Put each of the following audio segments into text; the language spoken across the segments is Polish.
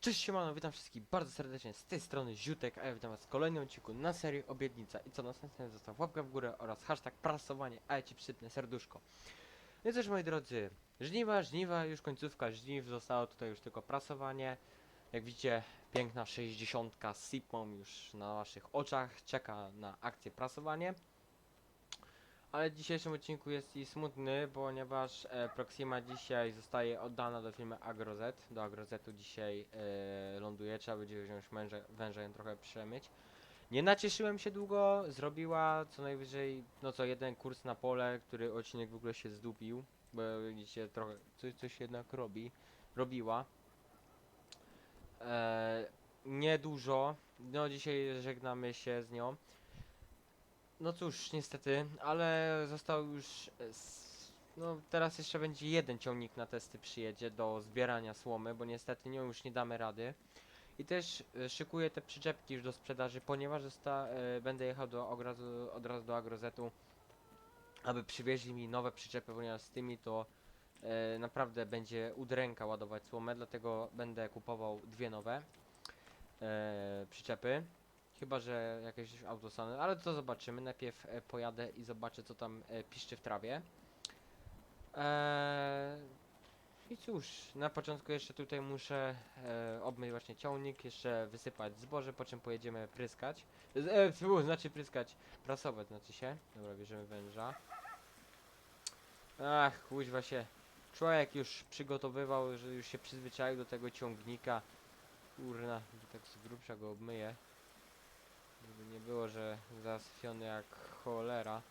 Cześć siemano, witam wszystkich bardzo serdecznie z tej strony Ziutek, a ja witam was w kolejnym odcinku na serii Obietnica i co następnie zostaw łapkę w górę oraz hashtag prasowanie, a ja ci przysypnę serduszko. No i moi drodzy, żniwa, żniwa, już końcówka żniw, zostało tutaj już tylko prasowanie. Jak widzicie, piękna 60 z Sipmą już na waszych oczach, czeka na akcję prasowanie. Ale w dzisiejszym odcinku jest i smutny, ponieważ e, Proxima dzisiaj zostaje oddana do firmy Agrozet. Do Agrozetu dzisiaj e, ląduje, trzeba będzie wziąć męże, węża ją trochę przemyć. Nie nacieszyłem się długo, zrobiła co najwyżej, no co, jeden kurs na pole, który odcinek w ogóle się zdupił, bo widzicie, trochę, coś, coś jednak robi, robiła. E, niedużo, no dzisiaj żegnamy się z nią. No cóż, niestety, ale został już. e, No teraz jeszcze będzie jeden ciągnik na testy przyjedzie do zbierania słomy, bo niestety nią już nie damy rady. I też e, szykuję te przyczepki już do sprzedaży, ponieważ zosta, e, będę jechał do, od, razu, od razu do Agrozetu, aby przywieźli mi nowe przyczepy, ponieważ z tymi to e, naprawdę będzie udręka ładować słomę, dlatego będę kupował dwie nowe e, przyczepy. Chyba, że jakieś autosany, ale to zobaczymy. Najpierw e, pojadę i zobaczę, co tam e, piszczy w trawie. Eee, I cóż, na początku jeszcze tutaj muszę e, obmyć właśnie ciągnik, jeszcze wysypać zboże, po czym pojedziemy pryskać. E, znaczy pryskać, prasować znaczy się. Dobra, bierzemy węża. Ach, kuźwa się. Człowiek już przygotowywał, że już się przyzwyczaił do tego ciągnika. Kurna, tak z grubsza go obmyję. Żeby nie było, że zasyfiony jak cholera.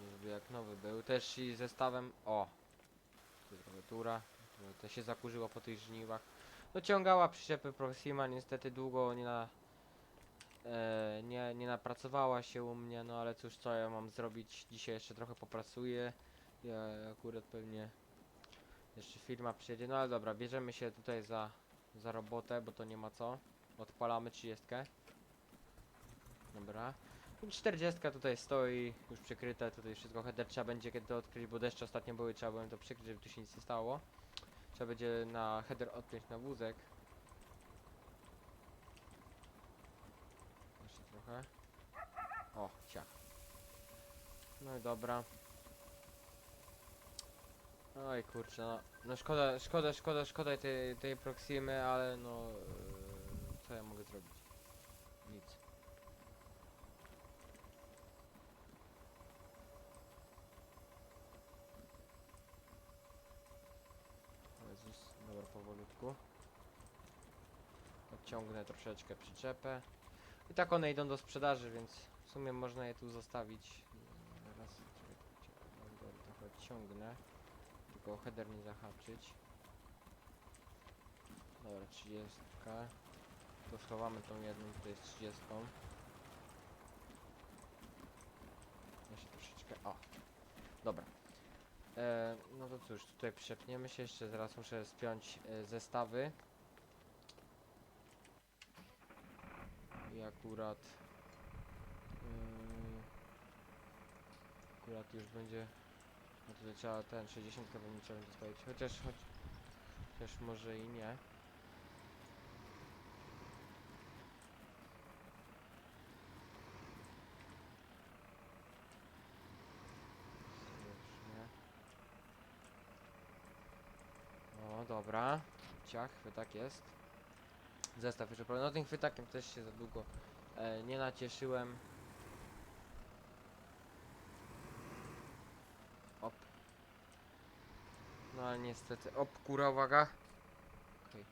Żeby jak nowy był. Też i zestawem. O! Tura. To się zakurzyło po tych żniwach. Dociągała przyczepy Proxima, niestety długo nie na. E, nie, nie napracowała się u mnie, no ale cóż, co ja mam zrobić? Dzisiaj jeszcze trochę popracuję. Ja akurat pewnie jeszcze firma przyjedzie. No ale dobra, bierzemy się tutaj za, za robotę, bo to nie ma co. Odpalamy 30. Dobra. I 40 tutaj stoi, już przykryte, tutaj wszystko header trzeba będzie kiedy to odkryć, bo deszcze ostatnio były, trzeba było to przykryć, żeby tu się nic nie stało. Trzeba będzie na header odpiąć na wózek. Jeszcze trochę. O, ciach. No i dobra. Oj kurczę, no, no szkoda, szkoda, szkoda, szkoda tej, tej Proximy, ale no... Yy, co ja mogę zrobić? Nic. Jezus, dobra, powolutku. Odciągnę troszeczkę przyczepę. I tak one idą do sprzedaży, więc w sumie można je tu zostawić. Raz, czekaj, czekaj, dobra, trochę odciągnę. Tylko header nie zahaczyć. Dobra, 30. To schowamy tą jedną, to jest 30. Jeszcze troszeczkę. O! Dobra. E, no to cóż, tutaj przyczepniemy się jeszcze, zaraz muszę spiąć e, zestawy. I akurat... Yy, akurat już będzie... No tutaj trzeba ten 60 pewnie trzeba będzie stawić, chociaż, choć, chociaż może i nie. Słusznie. O, dobra. Ciach, chwytak jest. Zestaw jeszcze problem. No tym chwytakiem też się za długo e, nie nacieszyłem. Op. No ale niestety. Op, kura, uwaga. Okej.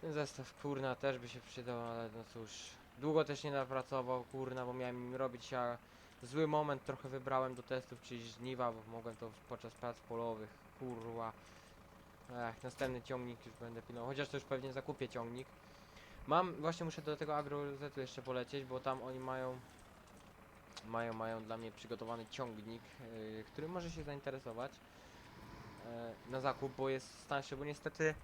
Ten zestaw kurna też by się przydał, ale no cóż. Długo też nie napracował, kurna, bo miałem robić, a zły moment trochę wybrałem do testów, czyli żniwa, bo mogłem to podczas prac polowych, kurwa. Ech, następny ciągnik już będę pilnował, chociaż to już pewnie zakupię ciągnik. Mam, właśnie muszę do tego agrozetu jeszcze polecieć, bo tam oni mają mają, mają dla mnie przygotowany ciągnik, yy, który może się zainteresować yy, na zakup, bo jest tańszy, bo niestety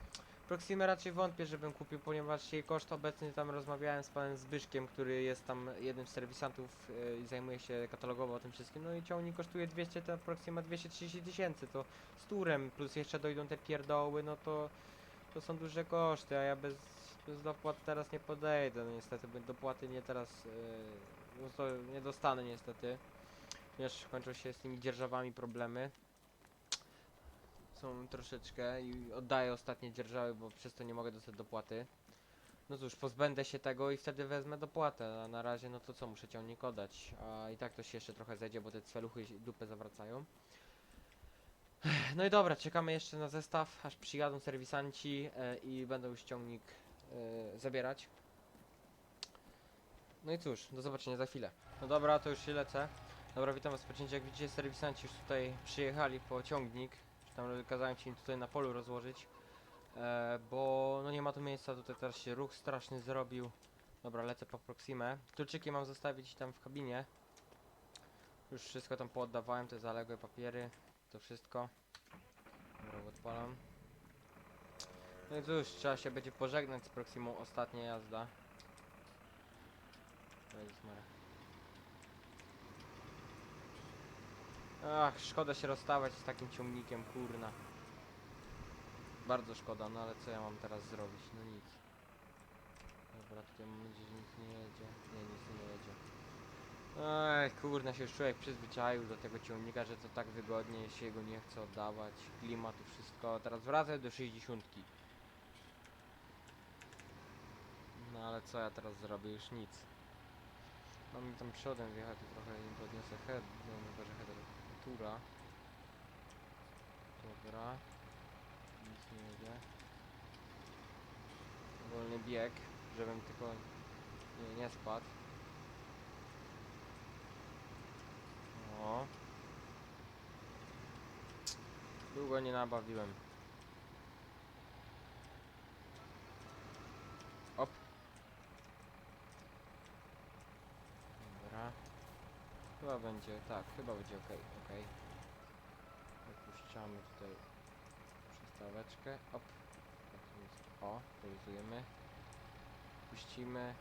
Proximę raczej wątpię, żebym kupił, ponieważ jej koszt obecny tam rozmawiałem z panem Zbyszkiem, który jest tam jednym z serwisantów yy, i zajmuje się katalogowo tym wszystkim. No i ciągnik kosztuje 200, ta Proxima 230 tysięcy, to z turem, plus jeszcze dojdą te pierdoły, no to to są duże koszty, a ja bez, bez dopłat teraz nie podejdę, no niestety, dopłaty nie teraz, yy, nie dostanę niestety. Ponieważ kończą się z tymi dzierżawami problemy. Są troszeczkę i oddaję ostatnie dzierżawy, bo przez to nie mogę dostać dopłaty. No cóż, pozbędę się tego i wtedy wezmę dopłatę, a na razie no to co, muszę ciągnik oddać. A i tak to się jeszcze trochę zejdzie, bo te cweluchy dupę zawracają. No i dobra, czekamy jeszcze na zestaw, aż przyjadą serwisanci e, i będą już ciągnik e, zabierać. No i cóż, do zobaczenia za chwilę. No dobra, to już się lecę. Dobra, witam was po Jak widzicie, serwisanci już tutaj przyjechali po ciągnik. Tam kazałem ci tutaj na polu rozłożyć. E, bo no nie ma tu miejsca, tutaj teraz się ruch straszny zrobił. Dobra, lecę po Proximę. Kluczyki mam zostawić tam w kabinie. Już wszystko tam pooddawałem, te zaległe papiery, to wszystko. Dobra, odpalam. No i cóż, trzeba się będzie pożegnać z Proximą, ostatnia jazda. Ach, szkoda się rozstawać z takim ciągnikiem, kurna. Bardzo szkoda, no ale co ja mam teraz zrobić? No nic. Dobra, tutaj mam nadzieję, że nic nie jedzie. Nie, nic nie jedzie. Ej, kurna, się już człowiek przyzwyczaił do tego ciągnika, że to tak wygodnie się go nie chce oddawać. Klimatu, wszystko. Teraz wracaj do 60. No ale co ja teraz zrobię? Już nic. Mam mi tam przodem wjechać, to trochę im podniosę head, no chyba, że header tura. Dobra. Nic nie jedzie. Wolny bieg, żebym tylko nie, nie spadł. O. Długo nie nabawiłem. Op. Dobra. Chyba będzie, tak, chyba będzie ok, ok. Opuszczamy tutaj przystaweczkę. Op. O, poluzujemy. Puścimy.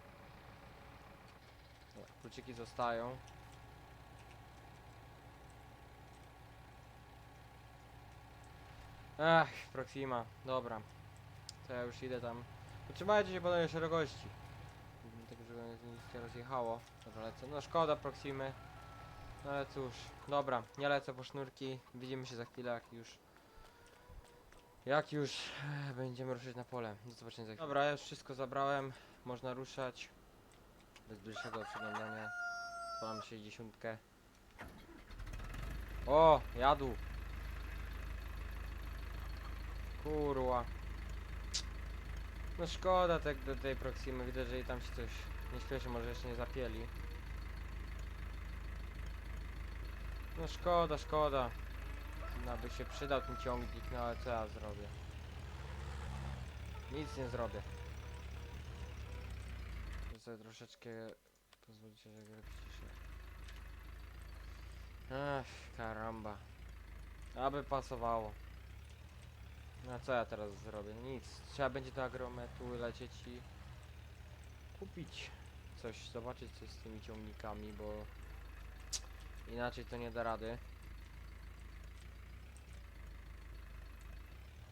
Kluczyki zostają. Ach, Proxima, dobra. To ja już idę tam. Potrzymajcie się podanie szerokości. Tak, żeby nic nie rozjechało. Dobra, lecę. No szkoda Proximy. No ale cóż, dobra, nie lecę po sznurki. Widzimy się za chwilę, jak już. Jak już eh, będziemy ruszyć na pole. Do zobaczenia za chwilę. Dobra, ja już wszystko zabrałem. Można ruszać. Bez bliższego przeglądania. Mam 60. O, jadł. Kurwa. No szkoda tak do tej Proximy, widać, że i tam się coś nie śpieszy, może jeszcze nie zapieli. No szkoda, szkoda. No by się przydał ten ciągnik, no ale co ja zrobię? Nic nie zrobię. To sobie troszeczkę pozwolicie, że grę ciszę. Ach, karamba. Aby pasowało. No co ja teraz zrobię? Nic. Trzeba będzie do agrometu lecieć i kupić coś, zobaczyć coś z tymi ciągnikami, bo inaczej to nie da rady.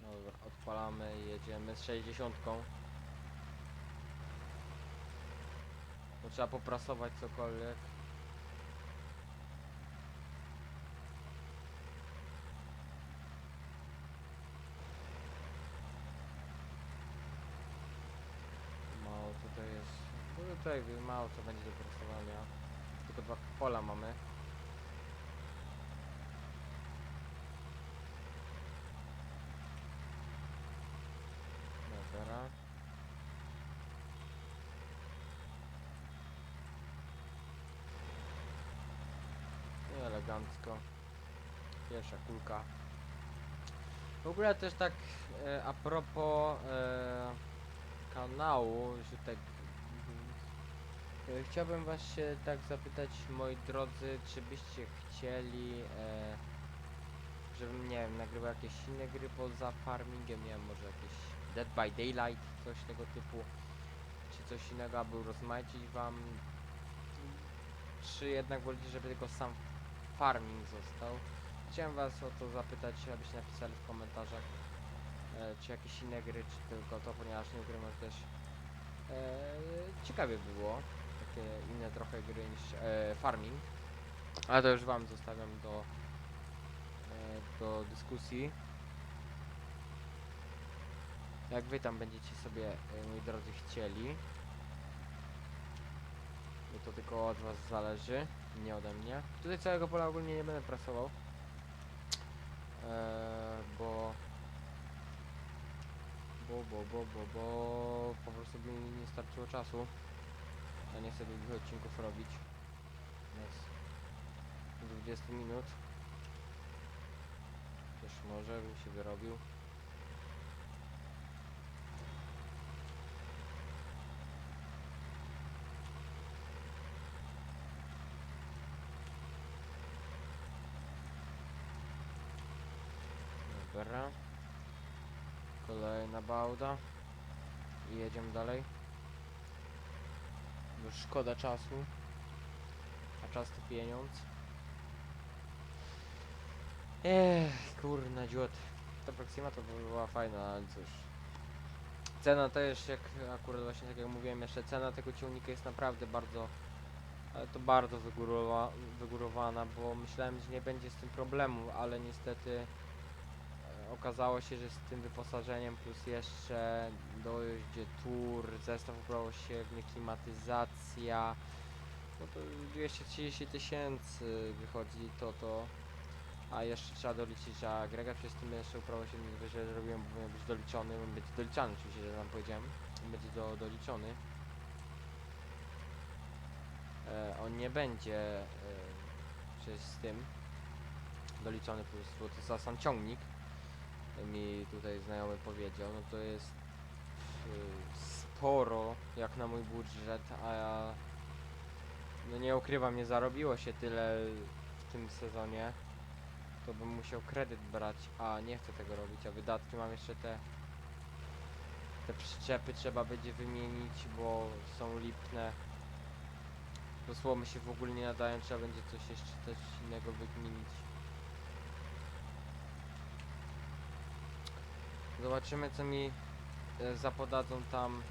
Dobra, odpalamy i jedziemy z 60. No, trzeba poprasować cokolwiek. Mało tutaj jest. No tutaj mało co będzie do prasowania. Tylko dwa pola mamy. Dobra. I elegancko. Pierwsza kulka. W ogóle też tak e, a propos e, kanału, że tak e, chciałbym was się tak zapytać moi drodzy, czy byście chcieli e, żebym, nie wiem, nagrywał jakieś inne gry poza farmingiem, nie wiem, może jakieś Dead by Daylight, coś tego typu, czy coś innego, aby urozmaicić wam, czy jednak wolicie, żeby tylko sam farming został. Chciałem was o to zapytać, abyście napisali w komentarzach, e, czy jakieś inne gry, czy tylko to, ponieważ nie ukrywam, że też e, ciekawie było, takie inne trochę gry niż e, farming. Ale to już wam zostawiam do, e, do dyskusji. Jak wy tam będziecie sobie, e, moi drodzy, chcieli. To tylko od was zależy, nie ode mnie. Tutaj całego pola ogólnie nie będę prasował. E, bo bo, bo, bo, bo, bo po prostu by mi nie starczyło czasu. Ja nie chcę długich odcinków robić. Więc 20 minut. Też może bym się wyrobił. Dobra. Kolejna bałda. I jedziemy dalej. Bo szkoda czasu. A czas to pieniądz. Ech, kurna dziot. Ta Proxima to by była fajna, ale cóż. Cena też, jak akurat właśnie tak jak mówiłem, jeszcze cena tego ciągnika jest naprawdę bardzo, ale to bardzo wygórowa, wygórowana, bo myślałem, że nie będzie z tym problemu, ale niestety okazało się, że z tym wyposażeniem plus jeszcze dojeździe tour, zestaw uprawościewny, klimatyzacja, no to 230 tysięcy wychodzi to to. A jeszcze trzeba doliczyć, że agregat przez tym jeszcze uprawościewny źle zrobiłem, bo powinien być doliczony, on będzie doliczany oczywiście, że tam powiedziałem, będzie do, doliczony. E, on nie będzie e, przez tym doliczony po to za sam ciągnik mi tutaj znajomy powiedział, no to jest y, sporo jak na mój budżet, a ja no nie ukrywam, nie zarobiło się tyle w tym sezonie, to bym musiał kredyt brać, a nie chcę tego robić, a wydatki mam jeszcze te te przyczepy trzeba będzie wymienić, bo są lipne. Do słomy się w ogóle nie nadają, trzeba będzie coś jeszcze coś innego wykminić Zobaczymy co mi e, zapodadzą tam,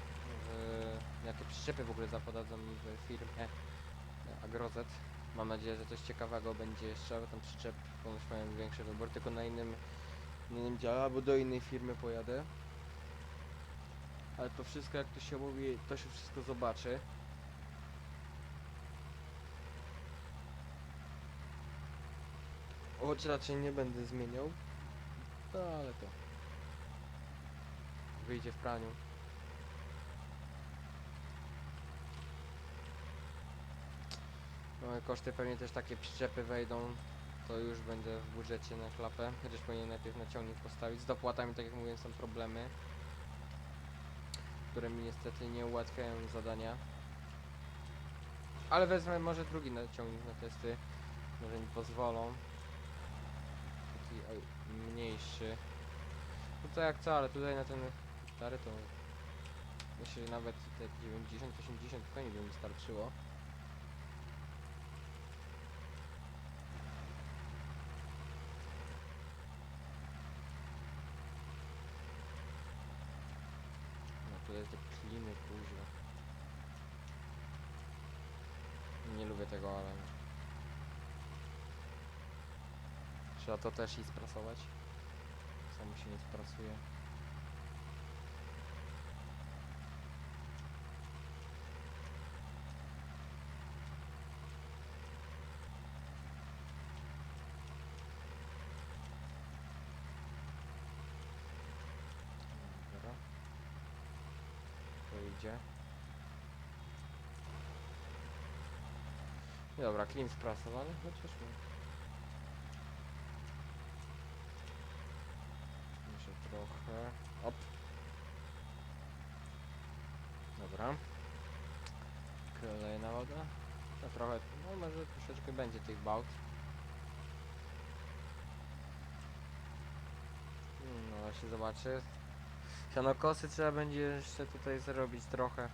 w, jakie przyczepy w ogóle zapodadzą mi w firmie e, Agrozet. Mam nadzieję, że coś ciekawego będzie jeszcze, bo tam przyczep ponoć mają większy wybór, tylko na innym, na innym dziale, albo do innej firmy pojadę. Ale to wszystko, jak to się mówi, to się wszystko zobaczy. Choć raczej nie będę zmieniał. No ale to wyjdzie w praniu. No koszty pewnie też takie przyczepy wejdą. To już będę w budżecie na klapę. Chociaż powinien najpierw na ciągnik postawić. Z dopłatami, tak jak mówiłem, są problemy. Które mi niestety nie ułatwiają zadania. Ale wezmę może drugi na ciągnik na testy. Może mi pozwolą. Taki mniejszy. No to jak co, ale tutaj na ten stary to myślę, że nawet te 90-80 koni by mi starczyło. No tutaj te kliny kuźwa. Nie lubię tego, ale... Trzeba to też i sprasować. Samo się nie sprasuje. Dobra. To idzie. Dobra, klin sprasowany, chociaż no. Jeszcze trochę. Op. Dobra. Kolejna woda. No trochę, no może troszeczkę będzie tych bałt. się zobaczy. Sianokosy trzeba będzie jeszcze tutaj zrobić trochę.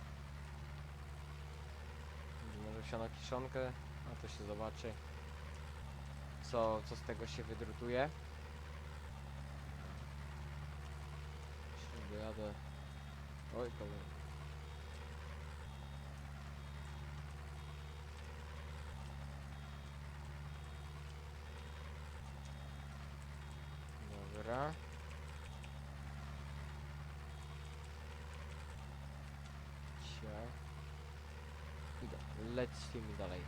Może sianokiszonkę, a to się zobaczy. Co, co z tego się wydrutuje. Jeśli dojadę... Oj, kolej. Dobra. Cia. I do, lecimy dalej.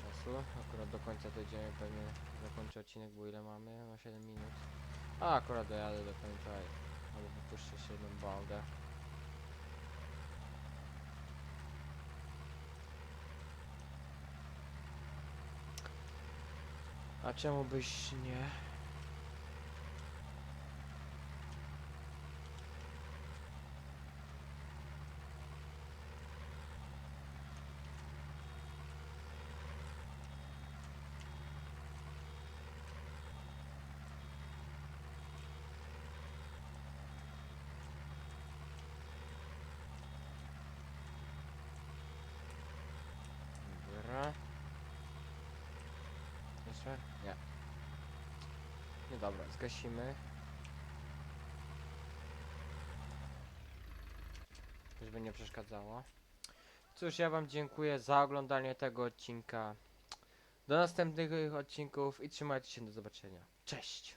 Czasu. Akurat do końca dojdziemy, pewnie zakończę odcinek, bo ile mamy? Ma 7 minut. A, akurat dojadę do końca albo wypuszczę się jedną baldę. A czemu byś nie? Dobra. Jeszcze? Nie. No dobra, zgasimy. Żeby nie przeszkadzało. Cóż, ja wam dziękuję za oglądanie tego odcinka. Do następnych odcinków i trzymajcie się, do zobaczenia. Cześć!